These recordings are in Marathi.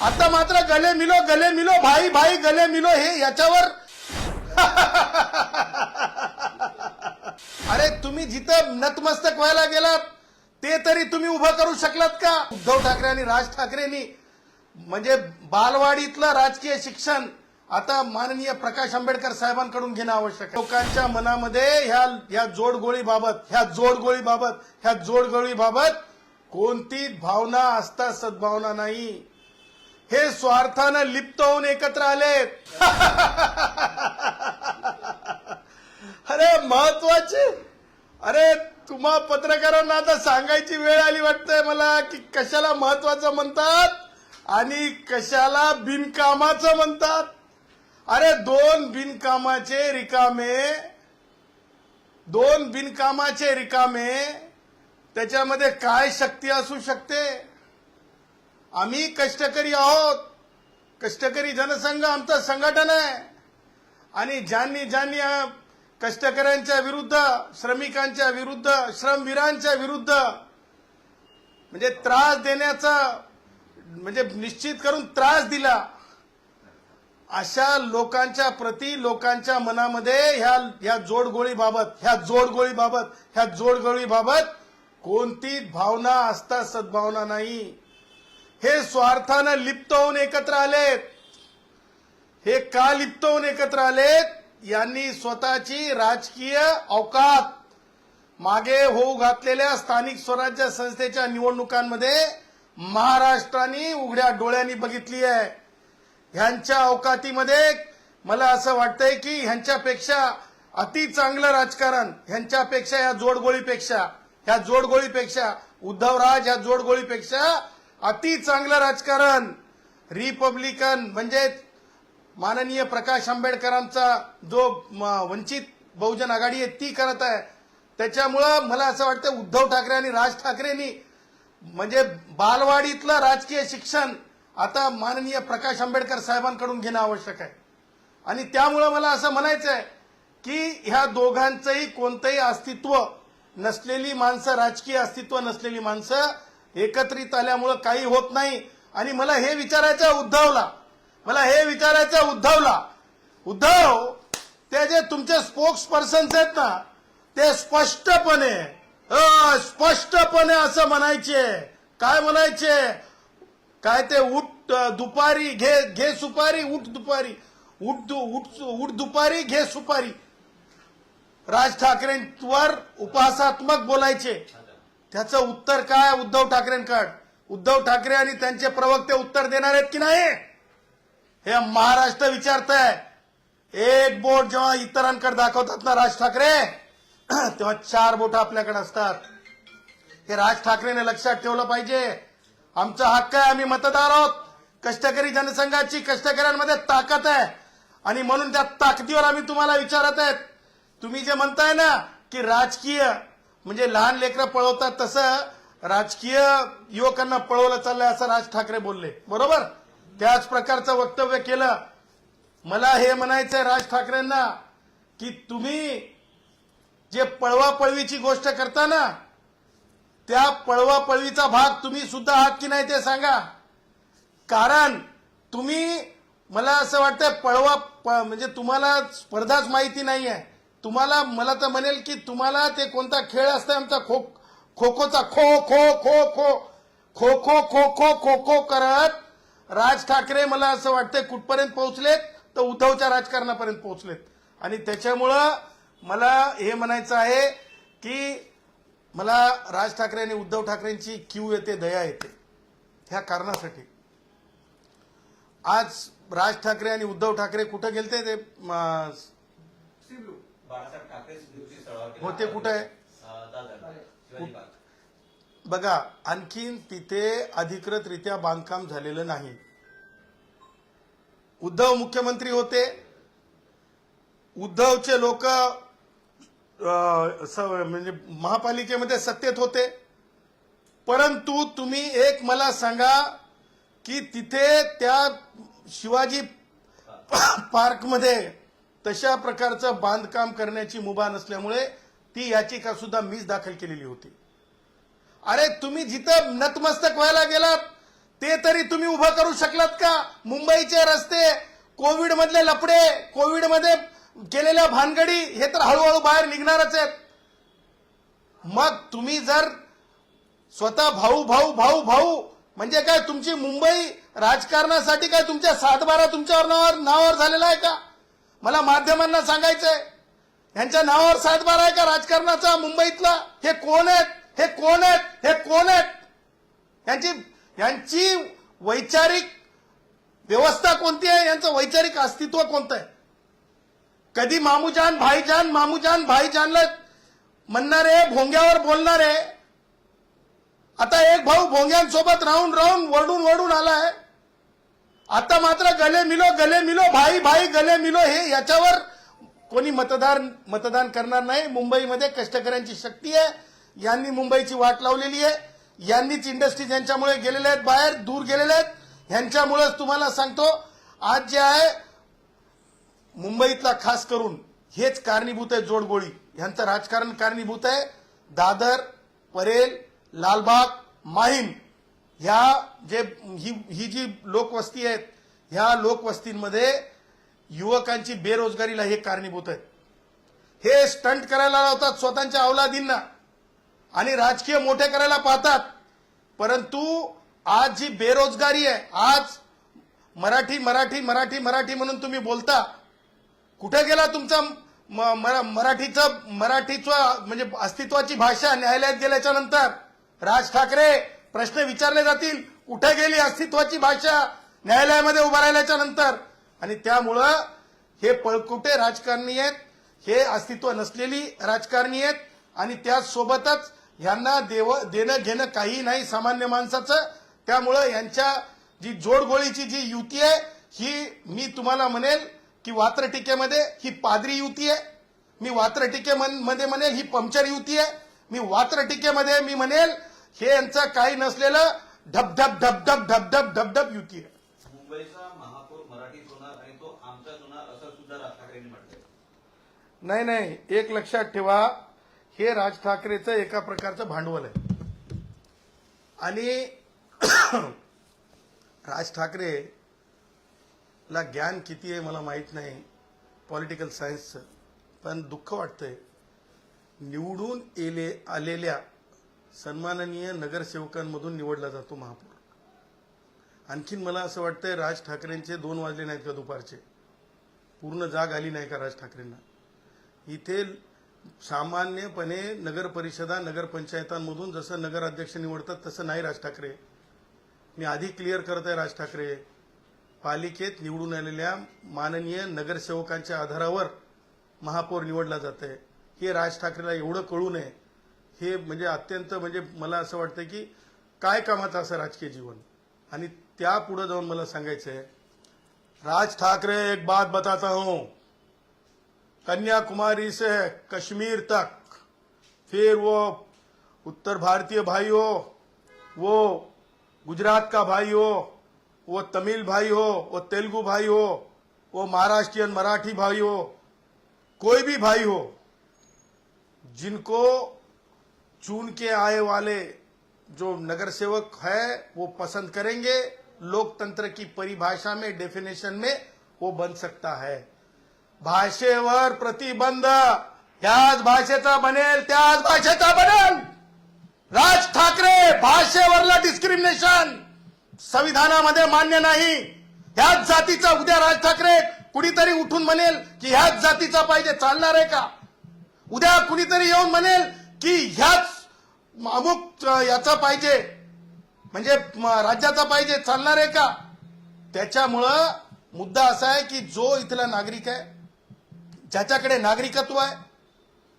आता मात्र गले मिलो गले मिलो भाई भाई गले मिलो हे याच्यावर. अरे तुम्ही जिथं नतमस्तक व्हायला गेलात ते तरी तुम्ही उभं करू शकलात का? उद्धव ठाकरे आणि राज ठाकरेंनी म्हणजे बालवाडीतलं राजकीय शिक्षण आता माननीय प्रकाश आंबेडकर साहेबांकडून घेणं आवश्यक आहे. लोकांच्या मनामध्ये ह्या ह्या जोडगोळीबाबत ह्या जोडगोळीबाबत ह्या जोडगोळीबाबत कोणतीच भावना असता सद्भावना नाही. हे स्वार्थानं लिप्त होऊन एकत्र आलेत. अरे महत्त्वाचे. अरे तुम्हा पत्रकारांना आता सांगायची वेळ आली वाटतंय मला की कशाला महत्वाचं म्हणतात आणि कशाला बिनकामाचं म्हणतात. अरे दोन बिनकामाचे रिकामे दोन बिनकामाचे रिकामे त्याच्यामध्ये काय शक्ती असू शकते? आम्ही कष्टकरी आहोत. कष्टकरी जनसंघ आमचं संघटन आहे. आणि ज्यांनी ज्यांनी कष्टकऱ्यांच्या विरुद्ध श्रमिकांच्या विरुद्ध श्रमवीरांच्या विरुद्ध म्हणजे त्रास देण्याचा म्हणजे निश्चित करून त्रास दिला अशा लोकांच्या प्रती लोकांच्या मनामध्ये ह्या ह्या जोडगोळीबाबत ह्या जोडगोळीबाबत ह्या जोडगोळीबाबत कोणतीच भावना असता सद्भावना नाही. हे स्वार्थानं लिप्त होऊन एकत्र आलेत. हे का लिप्त होऊन एकत्र आलेत? यांनी स्वतःची राजकीय अवकात मागे होऊ घातलेल्या स्थानिक स्वराज्य संस्थेच्या निवडणुकांमध्ये महाराष्ट्राने उघड्या डोळ्यांनी बघितली आहे. ह्यांच्या अवकातीमध्ये मला असं वाटतंय की ह्यांच्यापेक्षा अति चांगलं राजकारण ह्यांच्यापेक्षा ह्या जोडगोळीपेक्षा ह्या जोडगोळीपेक्षा उद्धवराज ह्या जोडगोळीपेक्षा अति चांगलं राजकारण. रिपब्लिकन म्हणजे माननीय प्रकाश आंबेडकरांचा जो वंचित बहुजन आघाडी आहे ती करत आहे. त्याच्यामुळं मला असं वाटतं उद्धव ठाकरे आणि राज ठाकरेंनी म्हणजे बालवाडीतलं राजकीय शिक्षण आता माननीय प्रकाश आंबेडकर साहेबांकडून घेणं आवश्यक आहे. आणि त्यामुळं मला असं म्हणायचं आहे की ह्या दोघांचंही कोणतंही अस्तित्व नसलेली माणसं राजकीय अस्तित्व नसलेली माणसं एकत्रित आल्यामुळं काही होत नाही. आणि मला हे विचारायचं उद्धवला. मला हे विचारायचं उद्धवला. उद्धव ते जे तुमचे स्पोक्स पर्सन्स आहेत ना ते स्पष्टपणे स्पष्टपणे असं म्हणायचे. काय म्हणायचे? काय ते उठ दुपारी घे घे सुपारी उठ दुपारी. उठ उठ उठ दुपारी घे सुपारी. राज ठाकरेंवर उपहासात्मक बोलायचे. त्याचं उत्तर काय उद्धव ठाकरेंकड? उद्धव ठाकरे आणि त्यांचे प्रवक्ते उत्तर देणार आहेत की नाही? हे महाराष्ट्र विचारत आहे एक बोट जेव्हा इतरांकडे दाखवतात ना राज ठाकरे तेव्हा चार बोट आपल्याकडे असतात. हे राज ठाकरेने लक्षात ठेवलं पाहिजे. आमचा हक्क आहे आम्ही मतदार आहोत. कष्टकरी जनसंघाची कष्टकऱ्यांमध्ये ताकद आहे. आणि म्हणून त्या ताकदीवर आम्ही तुम्हाला विचारत आहेत. तुम्ही जे म्हणताय ना की राजकीय म्हणजे लहान लेकरं पळवतात तसं राजकीय युवकांना पळवलं चाललंय असं राज ठाकरे बोलले. बरोबर? त्याच प्रकारचं वक्तव्य केलं. मला हे म्हणायचंय राज ठाकरेंना की तुम्ही जे पळवापळवीची गोष्ट करता ना त्या पळवापळवीचा भाग तुम्ही सुद्धा आहात की नाही ते सांगा. कारण तुम्ही मला असं वाटतं पळवा प- म्हणजे तुम्हाला स्पर्धाच माहिती नाही आहे तुम्हाला मला तर म्हणेल की तुम्हाला ते कोणता खेळ असतो आमचा खो खो खोचा खो खो खो खो खो खो खो खो खो खो करत राज ठाकरे मला असं वाटतंय कुठपर्यंत पोहोचलेत तर उद्धवच्या राजकारणापर्यंत पोहोचलेत. आणि त्याच्यामुळं मला हे म्हणायचं आहे की मला राज ठाकरे आणि उद्धव ठाकरेंची क्यू येते दया येते. ह्या कारणासाठी. आज राज ठाकरे आणि उद्धव ठाकरे कुठं गेलते ते बाळासाहेब ठाकरे स्मृती स्थळावर गेले. होते कुठं आहे? शिवाजी पार्क बघा आणखीन तिथे अधिकृतरित्या बांधकाम झालेलं नाही. उद्धव मुख्यमंत्री होते. उद्धवचे लोक म्हणजे महापालिकेमध्ये सत्तेत होते. परंतु तुम्ही एक मला सांगा की तिथे त्या शिवाजी पार्कमध्ये तशा प्रकारचं बांधकाम करण्याची मुभा नसल्यामुळे ती याचिका सुद्धा मीच दाखल केलेली होती. अरे तुम्ही जिथं नतमस्तक व्हायला गेलात ते तरी तुम्ही उभं करू शकलात का? मुंबईचे रस्ते कोविड मधले लपडे कोविडमध्ये केलेल्या भानगडी हे तर हळूहळू बाहेर निघणारच आहेत. मग तुम्ही जर स्वतः भाऊ भाऊ भाऊ भाऊ म्हणजे काय तुमची मुंबई राजकारणासाठी काय तुमच्या सातबारा तुमच्यावर नावावर नावावर झालेला आहे का? मला माध्यमांना सांगायचंय. यांच्या नावावर सातबार आहे का राजकारणाचा मुंबईतला. हे कोण आहेत? हे कोण आहेत? हे कोण आहेत? यांची यांची वैचारिक व्यवस्था कोणती आहे? यांचं वैचारिक अस्तित्व कोणतं आहे? कधी मामूजान भाईजान मामूजान भाईजानला म्हणणारे भोंग्यावर बोलणारे आता एक भाऊ भोंग्यांसोबत राहून राहून वरडून वरडून आलाय. आता मात्र गले मिलो गले मिलो भाई भाई गले मिलो हे याच्यावर कोणी मतदार मतदान करणार नाही. मुंबईमध्ये कष्टकऱ्यांची शक्ती आहे. यांनी मुंबईची वाट लावलेली आहे. यांनीच इंडस्ट्रीज यांच्यामुळे गेलेल्या आहेत. बाहेर दूर गेलेले आहेत. यांच्यामुळेच तुम्हाला सांगतो आज जे आहे मुंबईतला खास करून हेच कारणीभूत आहे जोडगोळी. यांचं राजकारण कारणीभूत आहे. दादर परेल लालबाग माहीम ह्या जे ही ही जी लोकवस्ती आहेत ह्या लोकवस्तींमध्ये युवकांची बेरोजगारीला हे कारणीभूत आहेत. हे स्टंट करायला लावतात स्वतःच्या अवलादींना आणि राजकीय मोठे करायला पाहतात. परंतु आज जी बेरोजगारी आहे आज मराठी मराठी मराठी मराठी म्हणून तुम्ही बोलता कुठे गेला तुमचा म- मरा- मराठीचं मराठीचं म्हणजे अस्तित्वाची भाषा न्यायालयात गेल्याच्यानंतर? राज ठाकरे प्रश्न विचारले जातील कुठे गेली अस्तित्वाची भाषा न्यायालयामध्ये उभा राहिल्याच्या नंतर? आणि त्यामुळं हे पळकुटे राजकारणी आहेत हे अस्तित्व नसलेली राजकारणी आहेत आणि त्याचसोबतच यांना देव देणं घेणं काही नाही सामान्य माणसाचं. त्यामुळं यांच्या जी जोडगोळीची जी युती आहे ही मी तुम्हाला म्हणेल की वात्र टीकेमध्ये ही पादरी युती आहे. मी वात्र टीकेमध्ये म्हणेल ही पंक्चर युती आहे. मी वात्र टीकेमध्ये मी म्हणेल हे यांचं काही नसलेलं ढबढब ढबढब ढबढब ढबढब युती आहे. मुंबईचा महापौर मराठीत होणार आणि तो आमचाच होणार असं सुद्धा राज ठाकरेंनी म्हटलंय. नाही नाही एक लक्षात ठेवा हे राज ठाकरेचं एका प्रकारचं भांडवल आहे. आणि राज ठाकरे ला ज्ञान किती आहे मला माहीत नाही पॉलिटिकल सायन्सचं पण दुःख वाटतंय निवडून येले आलेल्या सन्माननीय नगरसेवकांमधून निवडला जातो महापौर. आणखीन मला असं वाटतंय राज ठाकरेंचे दोन वाजले नाहीत का दुपारचे? पूर्ण जाग आली नाही का राज ठाकरेंना? इथे सामान्यपणे नगर परिषदा नगरपंचायतांमधून जसं नगराध्यक्ष निवडतात तसं नाही राज ठाकरे. मी आधी क्लिअर करत आहे राज ठाकरे. पालिकेत निवडून आलेल्या माननीय नगरसेवकांच्या आधारावर महापौर निवडला जात आहे हे राज ठाकरेला एवढं कळू नये. हे म्हणजे अत्यंत म्हणजे मला असं वाटतं की काय कामाचं असं राजकीय जीवन? आणि त्या पुढे जाऊन मला सांगायचं आहे राज ठाकरे एक बात बताता हूं. कन्याकुमारी से कश्मीर तक फिर वो उत्तर भारतीय भाई हो वो गुजरात का भाई हो वो तमिल भाई हो वो तेलुगु भाई हो वो महाराष्ट्रीयन मराठी भाई हो कोई भी भाई हो जिनको चुन के आए वाले जो नगर सेवक है वो पसंद करेंगे। लोकतंत्र की परिभाषा में डेफिनेशन में वो बन सकता है। भाषेवर प्रतिबंध ह्याच भाषेचा बनेल त्याच भाषेचा बनेल। राज ठाकरे भाषेवरला डिस्क्रिमिनेशन संविधानामध्ये मान्य नाही। ह्याच जातीचा उद्या राज ठाकरे कुणीतरी उठून म्हणेल की ह्याच जातीचा पाहिजे चालणार आहे का? उद्या कुणीतरी येऊन म्हणेल की ह्याच अमुक याचा पाहिजे म्हणजे म, राज्याचा पाहिजे चालणार आहे का? त्याच्यामुळं मुद्दा असा आहे की जो इथला नागरिक आहे ज्याच्याकडे नागरिकत्व आहे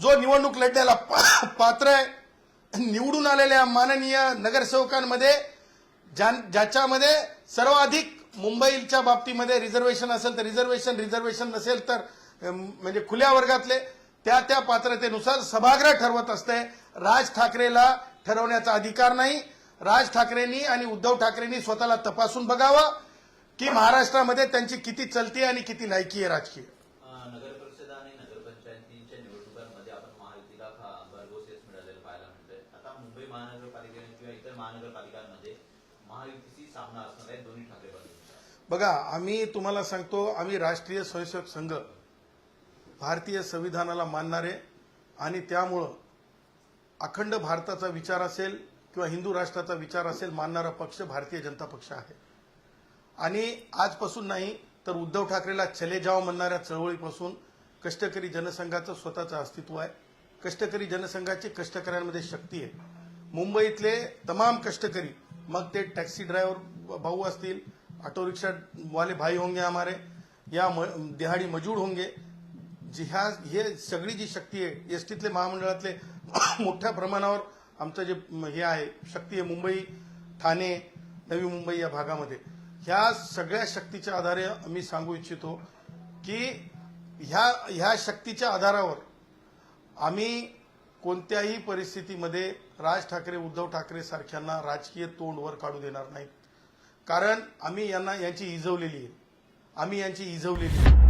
जो निवडणूक लढण्याला पा- पात्र आहे निवडून आलेल्या माननीय नगरसेवकांमध्ये ज्या- ज्याच्यामध्ये सर्वाधिक मुंबईच्या बाबतीमध्ये रिझर्वेशन असेल तर रिझर्वेशन रिझर्वेशन नसेल तर म्हणजे खुल्या वर्गातले त्या त्या पात्रतेनुसार सभागृह ठरवत असते. राज ठाकरेला ठरवण्याचा अधिकार नाही. राज ठाकरेंनी आणि उद्धव ठाकरेंनी स्वतःला तपासून बघावं की महाराष्ट्रामध्ये त्यांची किती चलती आणि किती लायकी आहे राजकीय. बघा आम्ही तुम्हाला सांगतो आम्ही राष्ट्रीय स्वयंसेवक संघ भारतीय संविधानाला मानणारे आणि त्यामुळं अखंड भारताचा विचार असेल किंवा हिंदू राष्ट्राचा विचार असेल मानणारा पक्ष भारतीय जनता पक्ष आहे. आणि आजपासून नाही तर उद्धव ठाकरेला चले जाव म्हणणाऱ्या चळवळीपासून कष्टकरी जनसंघाचं स्वतःचं अस्तित्व आहे. कष्टकरी जनसंघाची कष्टकऱ्यांमध्ये शक्ती आहे. मुंबईतले तमाम कष्टकरी मग ते टॅक्सी ड्रायव्हर भाऊ असतील ऑटो रिक्षावाले भाई होंगे हमारे या म- दिहाडी मजूर होंगे जी ह्या हे सगळी जी शक्ती आहे एस टीतले महामंडळातले मोठ्या प्रमाणावर आमचं जे हे आहे शक्ती आहे मुंबई ठाणे नवी मुंबई या भागामध्ये. ह्या सगळ्या शक्तीच्या आधारे आम्ही सांगू इच्छितो की ह्या ह्या शक्तीच्या आधारावर आम्ही कोणत्याही परिस्थितीमध्ये राज ठाकरे उद्धव ठाकरे सारख्यांना राजकीय तोंड वर काढू देणार नाहीत. कारण आम्ही यांना यांची इजवलेली आहे. आम्ही यांची इजवलेली आहे.